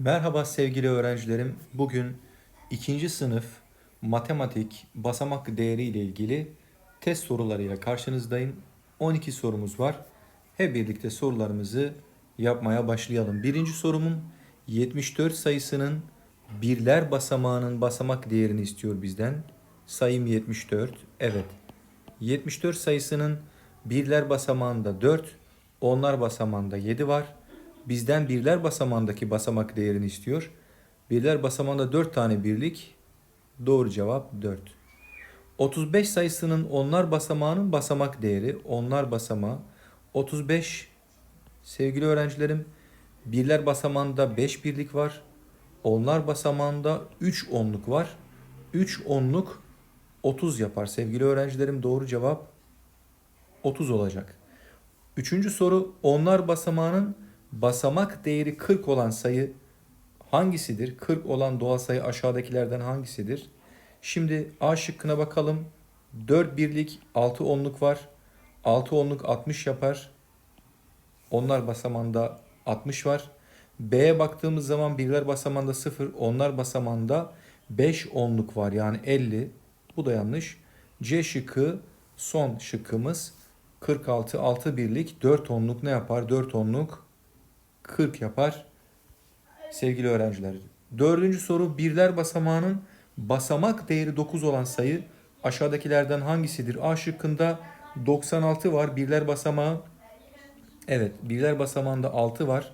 Merhaba sevgili öğrencilerim. Bugün ikinci sınıf matematik basamak değeri ile ilgili test sorularıyla karşınızdayım. 12 sorumuz var. Hep birlikte sorularımızı yapmaya başlayalım. Birinci sorumum 74 sayısının birler basamağının basamak değerini istiyor bizden. Sayım 74. Evet. 74 sayısının birler basamağında 4, onlar basamağında 7 var. Bizden birler basamağındaki basamak değerini istiyor. Birler basamağında 4 tane birlik. Doğru cevap 4. 35 sayısının onlar basamağının basamak değeri. Onlar basamağı 35 sevgili öğrencilerim birler basamağında 5 birlik var. Onlar basamağında 3 onluk var. 3 onluk 30 yapar sevgili öğrencilerim. Doğru cevap 30 olacak. Üçüncü soru onlar basamağının basamak değeri 40 olan sayı hangisidir? 40 olan doğal sayı aşağıdakilerden hangisidir? Şimdi A şıkkına bakalım. 4 birlik 6 onluk var. 6 onluk 60 yapar. Onlar basamağında 60 var. B'ye baktığımız zaman birler basamağında 0, onlar basamağında 5 onluk var. Yani 50. Bu da yanlış. C şıkkı son şıkkımız 46 6 birlik 4 onluk ne yapar? 4 onluk 40 yapar. Sevgili öğrenciler. Dördüncü soru birler basamağının basamak değeri 9 olan sayı aşağıdakilerden hangisidir? A şıkkında 96 var. Birler basamağı Evet, birler basamağında 6 var.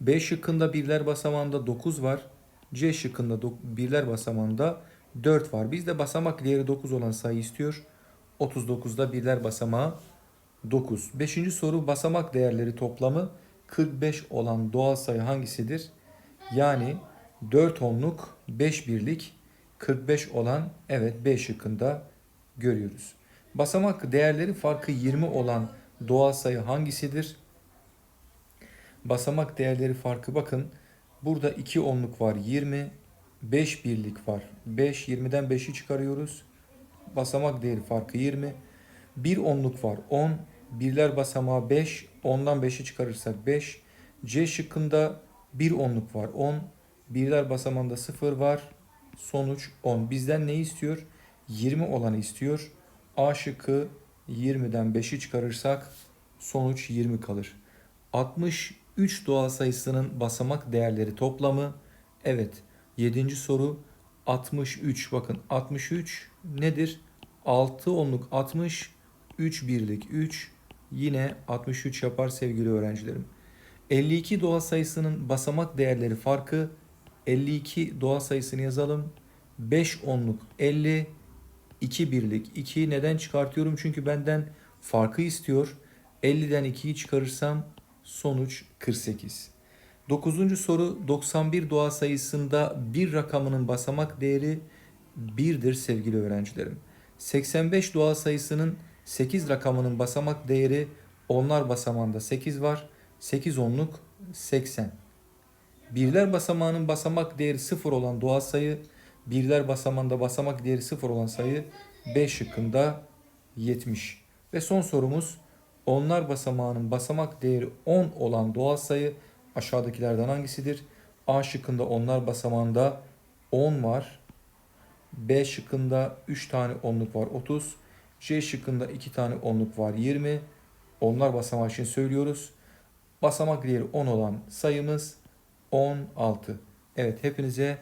B şıkkında birler basamağında 9 var. C şıkkında birler basamağında 4 var. Bizde basamak değeri 9 olan sayı istiyor. 39'da birler basamağı 9. Beşinci soru basamak değerleri toplamı 45 olan doğal sayı hangisidir? Yani 4 onluk 5 birlik 45 olan evet B şıkkında görüyoruz. Basamak değerleri farkı 20 olan doğal sayı hangisidir? Basamak değerleri farkı bakın. Burada 2 onluk var 20, 5 birlik var. 5, 20'den 5'i çıkarıyoruz. Basamak değeri farkı 20. 1 onluk var 10, birler basamağı 5, 10'dan 5'i çıkarırsak 5. C şıkkında 1 onluk var 10, birler basamağında 0 var. Sonuç 10. Bizden ne istiyor? 20 olanı istiyor. A şıkkı 20'den 5'i çıkarırsak sonuç 20 kalır. 63 doğal sayısının basamak değerleri toplamı. Evet. 7. soru 63. Bakın 63 nedir? 6 onluk 60, 3 birlik 3 yine 63 yapar sevgili öğrencilerim. 52 doğal sayısının basamak değerleri farkı 52 doğal sayısını yazalım. 5 onluk 50, 2 birlik 2 neden çıkartıyorum? Çünkü benden farkı istiyor. 50'den 2'yi çıkarırsam sonuç 48. Dokuzuncu soru 91 doğal sayısında bir rakamının basamak değeri 1'dir sevgili öğrencilerim. 85 doğal sayısının 8 rakamının basamak değeri onlar basamağında 8 var. 8 onluk 80. Birler basamağının basamak değeri 0 olan doğal sayı, birler basamağında basamak değeri 0 olan sayı B şıkkında 70. Ve son sorumuz onlar basamağının basamak değeri 10 olan doğal sayı aşağıdakilerden hangisidir? A şıkkında onlar basamağında 10 var. B şıkkında 3 tane onluk var 30. C şıkkında 2 tane onluk var 20. Onlar basamağı için söylüyoruz. Basamak değeri 10 olan sayımız 16. Evet hepinize